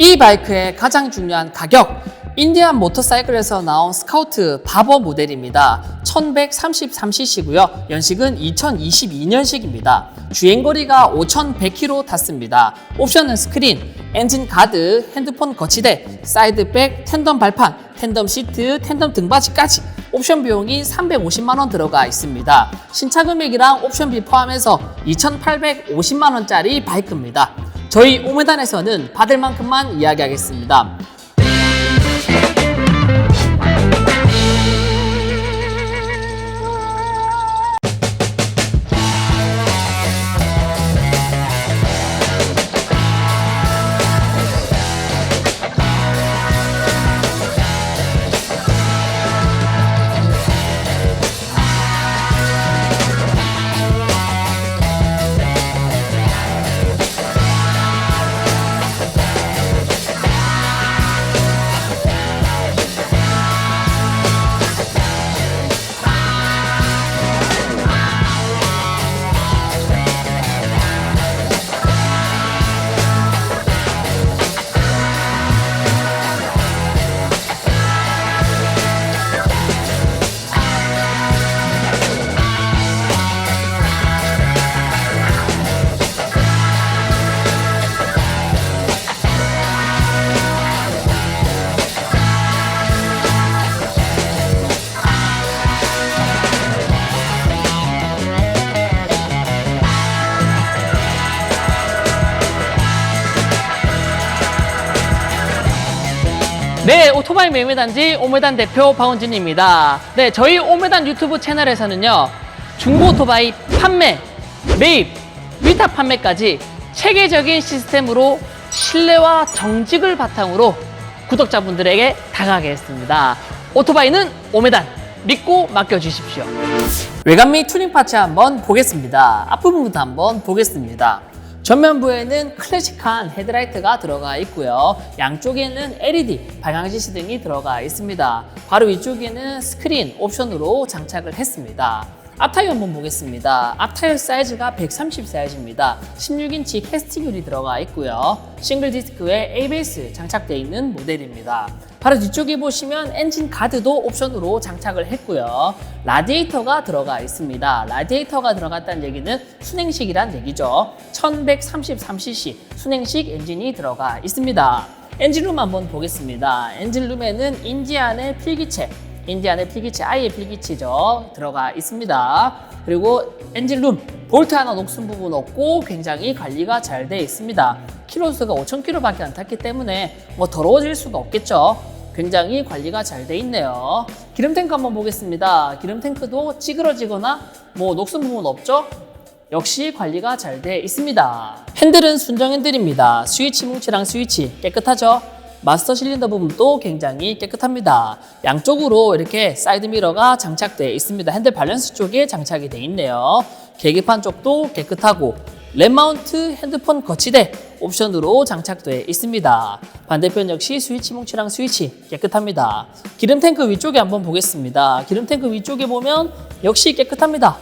이 바이크의 가장 중요한 가격 인디안 모터사이클에서 나온 스카우트 바버 모델입니다. 1133cc고요. 연식은 2022년식입니다. 주행거리가 5100km 탔습니다. 옵션은 스크린, 엔진 가드, 핸드폰 거치대, 사이드백, 텐덤 발판, 텐덤 시트, 텐덤 등받이까지 옵션 비용이 350만 원 들어가 있습니다. 신차 금액이랑 옵션비 포함해서 2,850만 원짜리 바이크입니다. 저희 오메단에서는 받을 만큼만 이야기하겠습니다. 네, 오토바이 매매단지 오메단 대표 박원진입니다. 네, 저희 오메단 유튜브 채널에서는요, 중고 오토바이 판매, 매입, 위탁 판매까지 체계적인 시스템으로 신뢰와 정직을 바탕으로 구독자분들에게 다가가겠습니다. 오토바이는 오메단, 믿고 맡겨주십시오. 외관 및 튜닝 파츠 한번 보겠습니다. 앞부분부터 한번 보겠습니다. 전면부에는 클래식한 헤드라이트가 들어가 있고요. 양쪽에는 LED 방향지시 등이 들어가 있습니다. 바로 위쪽에는 스크린 옵션으로 장착을 했습니다. 앞타이어 한번 보겠습니다. 앞타이어 사이즈가 130 사이즈입니다. 16인치 캐스팅률이 들어가 있고요. 싱글 디스크에 ABS 장착되어 있는 모델입니다. 바로 뒤쪽에 보시면 엔진 가드도 옵션으로 장착을 했고요. 라디에이터가 들어가 있습니다. 라디에이터가 들어갔다는 얘기는 순행식이란 얘기죠. 1133cc 순행식 엔진이 들어가 있습니다. 엔진룸 한번 보겠습니다. 엔진룸에는 인디안의 필기체, 인디안의 필기체, 아이의 필기체죠. 들어가 있습니다. 그리고 엔진룸, 볼트 하나 녹슨 부분 없고 굉장히 관리가 잘 되어 있습니다. 킬로수가 5,000km밖에 안 탔기 때문에 뭐 더러워질 수가 없겠죠. 굉장히 관리가 잘 돼 있네요. 기름 탱크 한번 보겠습니다. 기름 탱크도 찌그러지거나 뭐 녹슨 부분 없죠? 역시 관리가 잘 돼 있습니다. 핸들은 순정 핸들입니다. 스위치 뭉치랑 스위치 깨끗하죠? 마스터 실린더 부분도 굉장히 깨끗합니다. 양쪽으로 이렇게 사이드 미러가 장착되어 있습니다. 핸들 밸런스 쪽에 장착이 되어 있네요. 계기판 쪽도 깨끗하고 램 마운트 핸드폰 거치대 옵션으로 장착되어 있습니다. 반대편 역시 스위치 뭉치랑 스위치 깨끗합니다. 기름 탱크 위쪽에 한번 보겠습니다. 기름 탱크 위쪽에 보면 역시 깨끗합니다.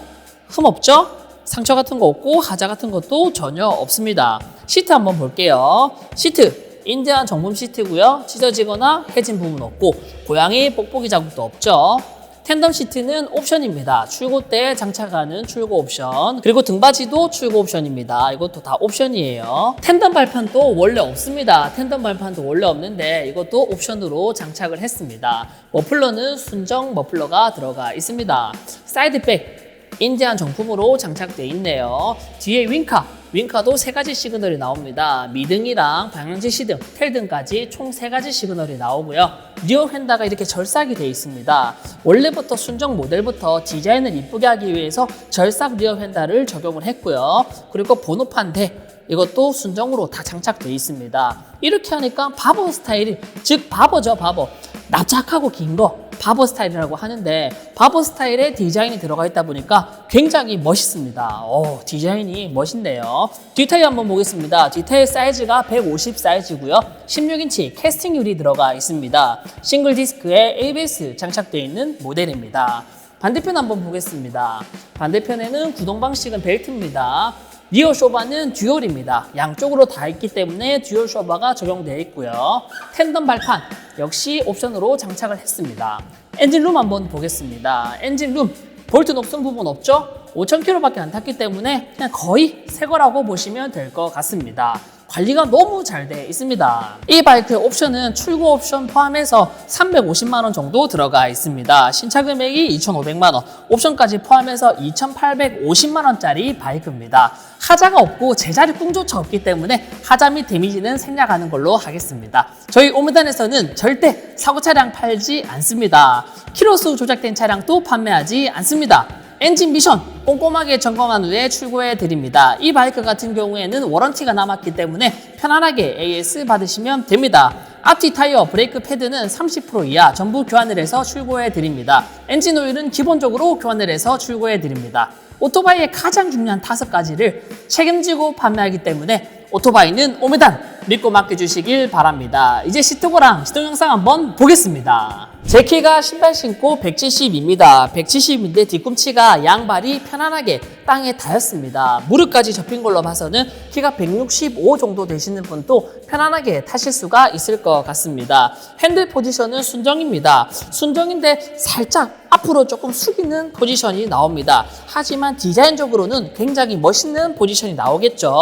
흠 없죠? 상처 같은 거 없고 하자 같은 것도 전혀 없습니다. 시트 한번 볼게요. 시트 인디안 정품 시트고요. 찢어지거나 해진 부분 없고 고양이 뽁뽁이 자국도 없죠. 텐덤 시트는 옵션입니다. 출고 때 장착하는 출고 옵션. 그리고 등받이도 출고 옵션입니다. 이것도 다 옵션이에요. 텐덤 발판도 원래 없습니다. 텐덤 발판도 원래 없는데 이것도 옵션으로 장착을 했습니다. 머플러는 순정 머플러가 들어가 있습니다. 사이드백 인디안 정품으로 장착되어 있네요. 뒤에 윙카, 윙카도 세 가지 시그널이 나옵니다. 미등이랑 방향지 시등, 텔 등까지 총 세 가지 시그널이 나오고요. 리어 휀다가 이렇게 절삭이 되어 있습니다. 원래부터 순정 모델부터 디자인을 이쁘게 하기 위해서 절삭 리어 휀다를 적용을 했고요. 그리고 번호판 대 이것도 순정으로 다 장착되어 있습니다. 이렇게 하니까 바버 스타일이 즉 바버죠 바버 납작하고 긴 거 바버 스타일이라고 하는데 바버 스타일의 디자인이 들어가 있다 보니까 굉장히 멋있습니다. 오, 디자인이 멋있네요. 뒷타이어 한번 보겠습니다. 뒷타이어 사이즈가 150 사이즈고요. 16인치 캐스팅률이 들어가 있습니다. 싱글 디스크에 ABS 장착되어 있는 모델입니다. 반대편 한번 보겠습니다. 반대편에는 구동 방식은 벨트입니다. 리어 쇼바는 듀얼입니다. 양쪽으로 다 있기 때문에 듀얼 쇼바가 적용되어 있고요. 텐덤 발판 역시 옵션으로 장착을 했습니다. 엔진룸 한번 보겠습니다. 엔진룸 볼트 녹슨 부분 없죠? 5,000km밖에 안 탔기 때문에 그냥 거의 새 거라고 보시면 될 것 같습니다. 관리가 너무 잘 돼 있습니다. 이 바이크의 옵션은 출고 옵션 포함해서 350만 원 정도 들어가 있습니다. 신차 금액이 2,500만 원, 옵션까지 포함해서 2,850만 원짜리 바이크입니다. 하자가 없고 제자리 꿍조차 없기 때문에 하자 및 데미지는 생략하는 걸로 하겠습니다. 저희 오메단에서는 절대 사고 차량 팔지 않습니다. 키로수 조작된 차량도 판매하지 않습니다. 엔진 미션 꼼꼼하게 점검한 후에 출고해 드립니다. 이 바이크 같은 경우에는 워런티가 남았기 때문에 편안하게 AS 받으시면 됩니다. 앞뒤 타이어, 브레이크 패드는 30% 이하 전부 교환을 해서 출고해 드립니다. 엔진 오일은 기본적으로 교환을 해서 출고해 드립니다. 오토바이의 가장 중요한 다섯 가지를 책임지고 판매하기 때문에 오토바이는 오메단 믿고 맡겨주시길 바랍니다. 이제 시트고랑 시동 영상 한번 보겠습니다. 제 키가 신발 신고 170입니다. 170인데 뒤꿈치가 양발이 편안하게 땅에 닿였습니다. 무릎까지 접힌 걸로 봐서는 키가 165 정도 되시는 분도 편안하게 타실 수가 있을 것 같습니다. 핸들 포지션은 순정입니다. 순정인데 살짝 앞으로 조금 숙이는 포지션이 나옵니다. 하지만 디자인적으로는 굉장히 멋있는 포지션이 나오겠죠.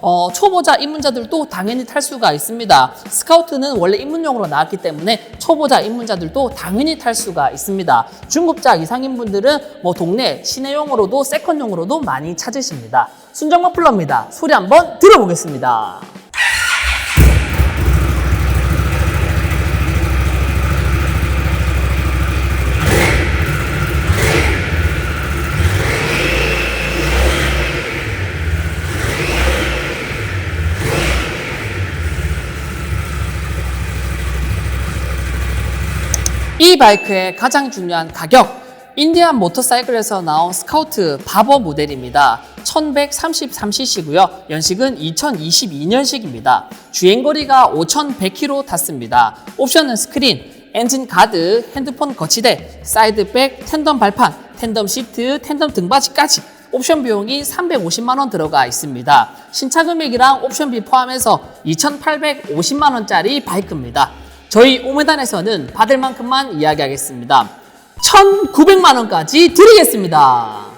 어, 초보자 입문자들도 당연히 탈 수가 있습니다. 스카우트는 원래 입문용으로 나왔기 때문에 초보자 입문자들도 당연히 탈 수가 있습니다. 중급자 이상인 분들은 뭐 동네 시내용으로도 세컨용 으로도 많이 찾으십니다. 순정 머플러입니다. 소리 한번 들어보겠습니다. 이 바이크의 가장 중요한 가격 인디안 모터사이클에서 나온 스카우트 바버 모델입니다. 1133cc고요. 연식은 2022년식입니다. 주행거리가 5100km 탔습니다. 옵션은 스크린, 엔진 가드, 핸드폰 거치대, 사이드백, 텐덤 발판, 텐덤 시트, 텐덤 등받이까지 옵션 비용이 350만 원 들어가 있습니다. 신차 금액이랑 옵션비 포함해서 2,850만 원짜리 바이크입니다. 저희 오메단에서는 받을 만큼만 이야기하겠습니다. 1,900만 원까지 드리겠습니다.